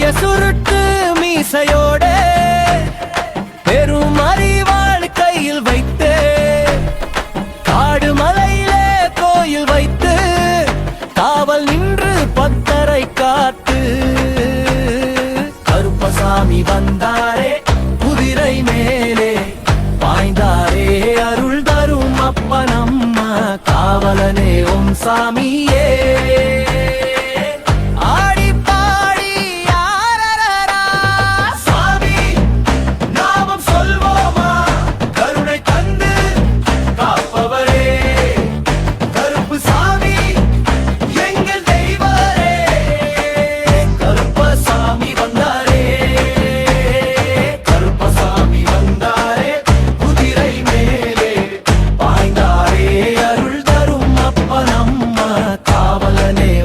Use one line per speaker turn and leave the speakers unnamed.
சுருட்டு மீசையோட பெரும் அறிவாள் கையில் வைத்து காடு மலையிலே கோயில் வைத்து காவல் நின்று பத்தரை காத்து. கருப்பசாமி வந்தாரே குதிரை மேலே பாய்ந்தாரே அருள் தரும் அப்பனம்மா காவலனே ஓம் சாமியே. name.